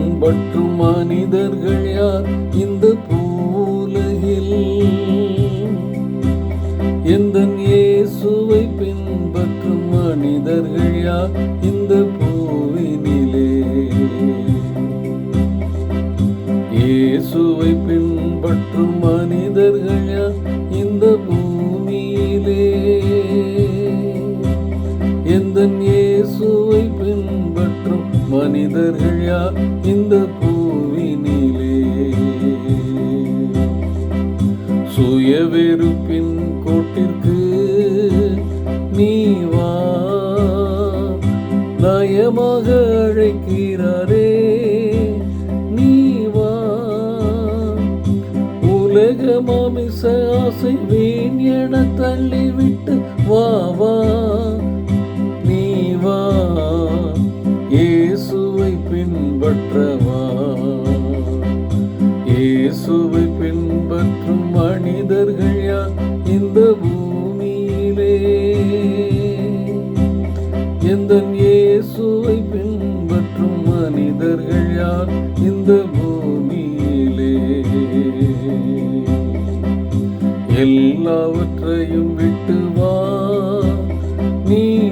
பின்பற்றும் மனிதர்கள் யார் இந்த பூலகில்? எந்த இயேசுவை பின்பற்றும் மனிதர்கள் யார் இந்த பூவினிலே? இயேசுவை பின்பற்றும் மனிதர்கள் யார் இந்த பூமியிலே? எந்த இயேசுவை பின்பற்றும் மனிதர்கள் யார் இந்த பூவினிலே. சுய வெறுப்பின் கோட்டிற்கு நீ வா. நயமாக அழைக்கிறாரே நீ வா. உலக மாமிச ஆசை வீண் என தள்ளிவிட்டு வா வா. நீ வா. பின்பற்றவா? இயேசுவை பின்பற்றும் மனிதர்கள் யார் இந்த பூமியிலே? எந்த இயேசுவை பின்பற்றும் மனிதர்கள் யார் இந்த பூமியிலே? எல்லாவற்றையும் விட்டு வா. நீ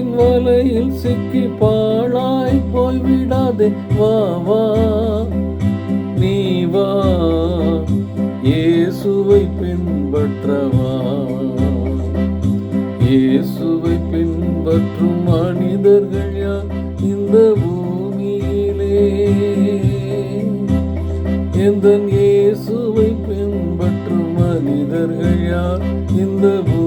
பிசாசின் வலையில் சிக்கி பாழாய் போய் விடாதே வா வா. நீ வா. இயேசுவை பின்பற்றவா. இயேசுவை பின்பற்றும் மனிதர்கள் யார் இந்த பூமியிலே? எந்த இயேசுவை பின்பற்றும் மனிதர்கள் யார் இந்த பூமியிலே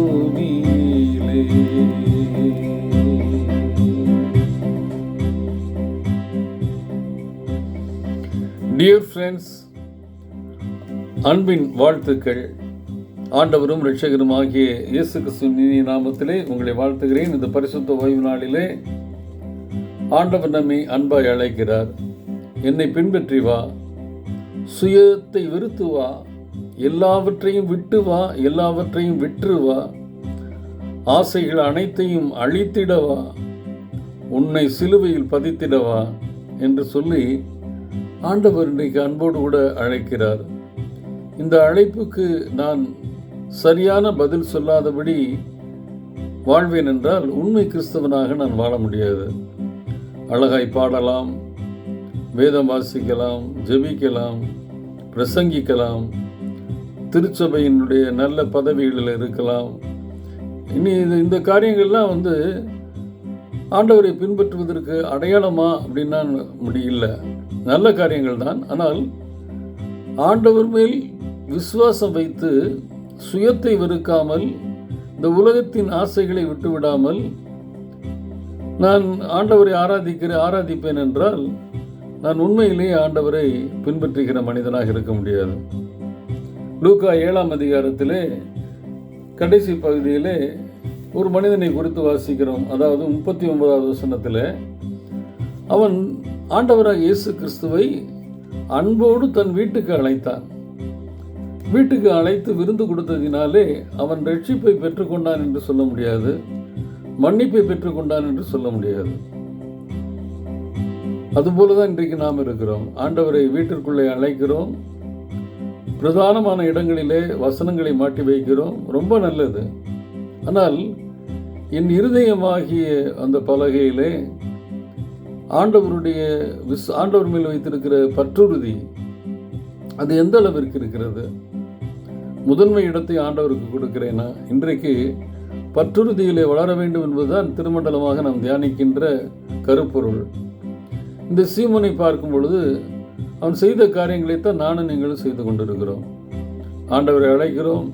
டியர் ஃப்ரெண்ட்ஸ் அன்பின் வாழ்த்துக்கள். ஆண்டவரும் ரட்சகரும் ஆகிய இயேசு கிறிஸ்துவின் நாமத்திலே உங்களை வாழ்த்துகிறேன். இந்த பரிசுத்த ஓய்வு நாளிலே ஆண்டவர் நம்மை அன்பாய் அழைக்கிறார். என்னை பின்பற்றி வா. சுயத்தை வெறுத்து வா. எல்லாவற்றையும் விட்டு வா. எல்லாவற்றையும் விற்று வா. ஆசைகள் அனைத்தையும் அழித்திடவா உன்னை சிலுவையில் பதித்திடவா என்று சொல்லி ஆண்டவர் இன்றைக்கு அன்போடு கூட அழைக்கிறார். இந்த அழைப்புக்கு நான் சரியான பதில் சொல்லாதபடி வாழ்வேன் என்றால் உண்மை கிறிஸ்தவனாக நான் வாழ முடியாது. அழகாய் பாடலாம் வேதம் வாசிக்கலாம் ஜெபிக்கலாம் பிரசங்கிக்கலாம் திருச்சபையினுடைய நல்ல பதவிகளில் இருக்கலாம். இனி இது இந்த காரியங்கள்லாம் வந்து ஆண்டவரை பின்பற்றுவதற்கு அடையாளமா அப்படின்னா முடியல. நல்ல காரியங்கள் தான் ஆனால் ஆண்டவர் மேல் விசுவாசம் வைத்து சுயத்தை வெறுக்காமல் இந்த உலகத்தின் ஆசைகளை விட்டுவிடாமல் நான் ஆண்டவரை ஆராதிக்கிற ஆராதிப்பேன் என்றால் நான் உண்மையிலேயே ஆண்டவரை பின்பற்றுகிற மனிதனாக இருக்க முடியாது. லூக்கா ஏழாம் அதிகாரத்திலே கடைசி பகுதியிலே ஒரு மனிதனை குறித்து வாசிக்கிறோம். அதாவது முப்பத்தி ஒன்பதாவது வசனத்தில் அவன் ஆண்டவராக இயேசு கிறிஸ்துவை அன்போடு தன் வீட்டுக்கு அழைத்தான். வீட்டுக்கு அழைத்து விருந்து கொடுத்ததினாலே அவன் ரட்சிப்பை பெற்றுக்கொண்டான் என்று சொல்ல முடியாது மன்னிப்பை பெற்றுக்கொண்டான் என்று சொல்ல முடியாது. அதுபோல தான் இன்றைக்கு நாம் இருக்கிறோம். ஆண்டவரை வீட்டிற்குள்ளே அழைக்கிறோம். பிரதானமான இடங்களிலே வசனங்களை மாட்டி வைக்கிறோம். ரொம்ப நல்லது. ஆனால் என் இருதயமாகிய அந்த பலகையிலே ஆண்டவருடைய விஸ் ஆண்டவர் மேல் வைத்திருக்கிற பற்றுறுதி அது எந்த அளவிற்கு இருக்கிறது? முதன்மை இடத்தை ஆண்டவருக்கு கொடுக்கிறேன்னா இன்றைக்கு பற்றுறுதியிலே வளர வேண்டும் என்பதுதான் திருமண்டலமாக நாம் தியானிக்கின்ற கருப்பொருள். இந்த சீமனை பார்க்கும் பொழுது அவன் செய்த காரியங்களைத்தான் நானும் நீங்களும் செய்து கொண்டிருக்கிறோம். ஆண்டவரை அழைக்கிறோம்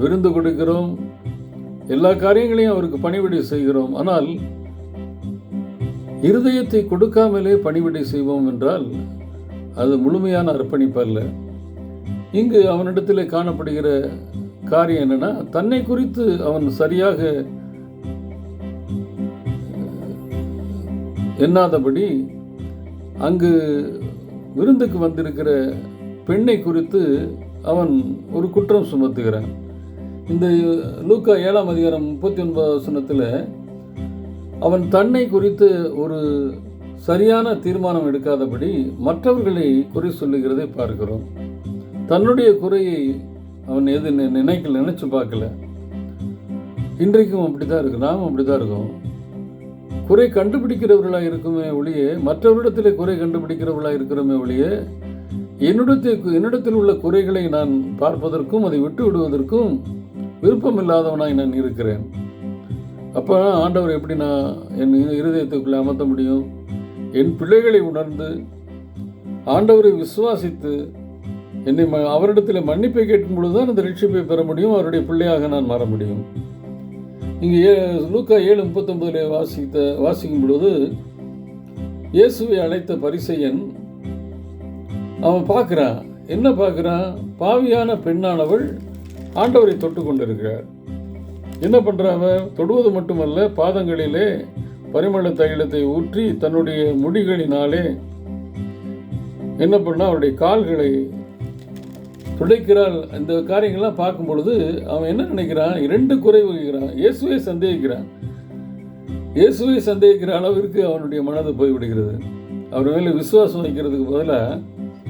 விருந்து கொடுக்கிறோம் எல்லா காரியங்களையும் அவருக்கு பணிவிடை செய்கிறோம். ஆனால் இருதயத்தை கொடுக்காமலே பணிவிடை செய்வோம் என்றால் அது முழுமையான அர்ப்பணிப்பு அல்ல. இங்கு அவனிடத்தில் காணப்படுகிற காரியம் என்னன்னா தன்னை குறித்து அவன் சரியாக எண்ணாதபடி அங்கு விருந்துக்கு வந்திருக்கிற பெண்ணை குறித்து அவன் ஒரு குற்றம் சுமத்துகிறான். இந்த லூக்கா ஏழாம் அதிகாரம் முப்பத்தி ஒன்பது வசனத்தில் அவன் தன்னை குறித்து ஒரு சரியான தீர்மானம் எடுக்காதபடி மற்றவர்களை குறை சொல்லுகிறதை பார்க்கிறோம். தன்னுடைய குறையை அவன் எது நினைக்கல நினைச்சு பார்க்கல. இன்றைக்கும் அப்படிதான் இருக்கு நாமும் அப்படிதான் இருக்கோம். குறை கண்டுபிடிக்கிறவர்களாக இருக்குமே ஒழிய மற்றவரிடத்திலே குறை கண்டுபிடிக்கிறவர்களாக இருக்கிறோமே ஒழிய என்னிடத்தில் என்னிடத்தில் உள்ள குறைகளை நான் பார்ப்பதற்கும் அதை விட்டு விடுவதற்கும் விருப்பமில்லாதவனாய் நான் இருக்கிறேன். அப்போ ஆண்டவர் எப்படி நான் என் இருதயத்துக்குள்ளே அமர்த்த முடியும்? என் பிள்ளைகளை உணர்ந்து ஆண்டவரை விசுவாசித்து என்னை ம அவரிடத்தில் மன்னிப்பை கேட்கும் பொழுது தான் அந்த ரட்சிப்பை பெற முடியும் அவருடைய பிள்ளையாக நான் மாற முடியும். இங்கே ஏ லூக்கா ஏழு முப்பத்தொன்பதில் வாசித்த வாசிக்கும் பொழுது இயேசுவை அழைத்த பரிசையன் அவன் பார்க்குறான். என்ன பார்க்குறான்? பாவியான பெண்ணானவள் ஆண்டவரை தொட்டு கொண்டிருக்கிறார் என்ன பண்ணுறா அவன் தொடுவது மட்டுமல்ல பாதங்களிலே பரிமள தைலத்தை ஊற்றி தன்னுடைய முடிகளினாலே என்ன பண்ணா அவருடைய கால்களை துடைக்கிறாள். இந்த காரியங்கள்லாம் பார்க்கும் பொழுது அவன் என்ன நினைக்கிறான்? இரண்டு குறை வகிக்கிறான் இயேசுவை சந்தேகிக்கிறான். இயேசுவை சந்தேகிக்கிற அளவிற்கு அவனுடைய மனது போய்விடுகிறது. அவர் மேலே விசுவாசம் வைக்கிறதுக்கு பதிலாக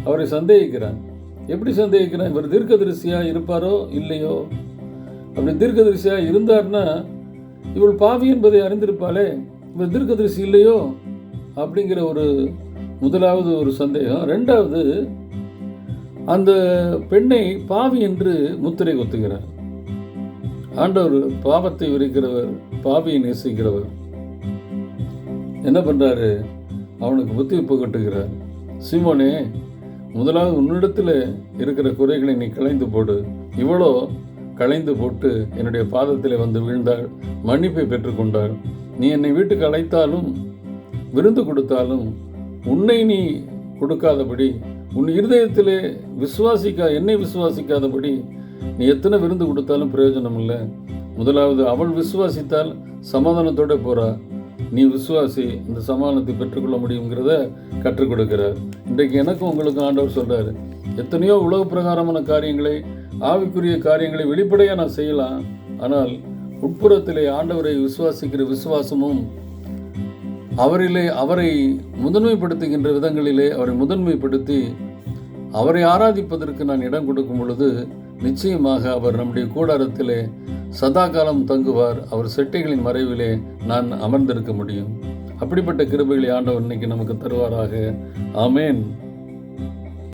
அவரை சந்தேகிக்கிறான். எப்படி சந்தேகிக்கிறான்? இவர் தீர்க்கதரிசியாக இருப்பாரோ? இல்லையோ? அப்படி தீர்க்கதரிசியாக இருந்தார்னா இவள் பாவி என்பதை அறிந்திருப்பாளே இவள் தீர்க்கதரிசி இல்லையோ? அப்படிங்கிற ஒரு முதலாவது ஒரு சந்தேகம். ரெண்டாவது அந்த பெண்ணை பாவி என்று முத்திரை குத்துகிறார். ஆண்டவர் பாவத்தை விரிக்கிறவர் பாவியை நேசிக்கிறவர். என்ன பண்ணுறாரு அவனுக்கு புத்தி கட்டுகிறார். சிமோனே முதலாவது உன்னிடத்தில் இருக்கிற குறைகளை நீ களைந்து போடு. இவ்வளோ களைந்து போட்டு என்னுடைய பாதத்தில் வந்து வீழ்ந்தாள். மன்னிப்பை பெற்றுக்கொண்டாள். நீ என்னை வீட்டுக்கு அழைத்தாலும் விருந்து கொடுத்தாலும் உன்னை நீ கொடுக்காதபடி உன் இருதயத்திலே விசுவாசிக்கா என்னை விசுவாசிக்காதபடி நீ எத்தனை விருந்து கொடுத்தாலும் பிரயோஜனம் இல்லை முதலாவது அவள் விசுவாசித்தால் சமாதானத்தோட போகிறா நீ விசுவாசி இந்த சமாதானத்தை பெற்றுக்கொள்ள முடியுங்கிறத கற்றுக் கொடுக்கிறார். இன்றைக்கு எனக்கும் உங்களுக்கும் ஆண்டவர் சொல்கிறார் எத்தனையோ உலக பிரகாரமான காரியங்களை ஆவிக்குரிய காரியங்களை வெளிப்படையாக நான் செய்யலாம். ஆனால் உட்புறத்திலே ஆண்டவரை விசுவாசிக்கிற விசுவாசமும் அவரிலே அவரை முதன்மைப்படுத்துகின்ற விதங்களிலே அவரை முதன்மைப்படுத்தி அவரை ஆராதிப்பதற்கு நான் இடம் கொடுக்கும் பொழுது நிச்சயமாக அவர் நம்முடைய கூடாரத்திலே சதா காலம் தங்குவார். அவர் செட்டைகளின் மறைவிலே நான் அமர்ந்திருக்க முடியும். அப்படிப்பட்ட கிருபைகளை ஆண்டவர் இன்னைக்கு நமக்கு தருவாராக. ஆமேன்.